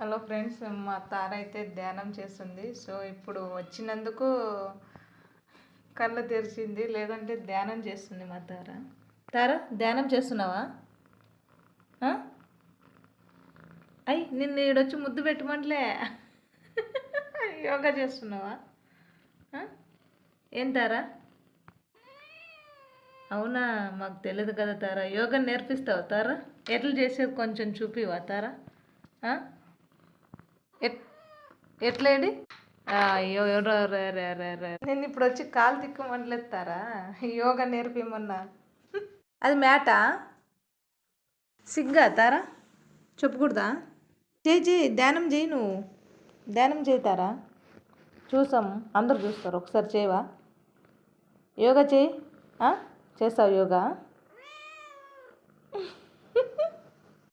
Hello friends మా తార అయితే ధ్యానం చేస్తుంది. సో ఇప్పుడు వచ్చినందుకు కళ్ళు తెరిచింది లేదంటే ధ్యానం చేస్తుంది మా తార. తార ధ్యానం చేస్తున్నావా? అయ్ నిన్ను ఈడొచ్చి ముద్దు పెట్టమంటలే. యోగా చేస్తున్నావా? ఏం తారా? అవునా మాకు తెలియదు కదా తారా. యోగా నేర్పిస్తావా తారా? ఎట్లా చేసేది కొంచెం చూపివా తారా? ఎట్లేడి? అయ్యో ఎవరో రే రే రే రే. నేను ఇప్పుడు వచ్చి కాలు తిక్కమనలేస్తారా యోగా నేర్పిమన్నా అది మ్యాటా? సిగ్గా తారా? చెప్పకూడదా? చేయి చేయి ధ్యానం చేయి నువ్వు. ధ్యానం చేయితారా? చూసాం అందరు చూస్తారు. ఒకసారి చేయవా? యోగా చేయి? చేస్తావు యోగా?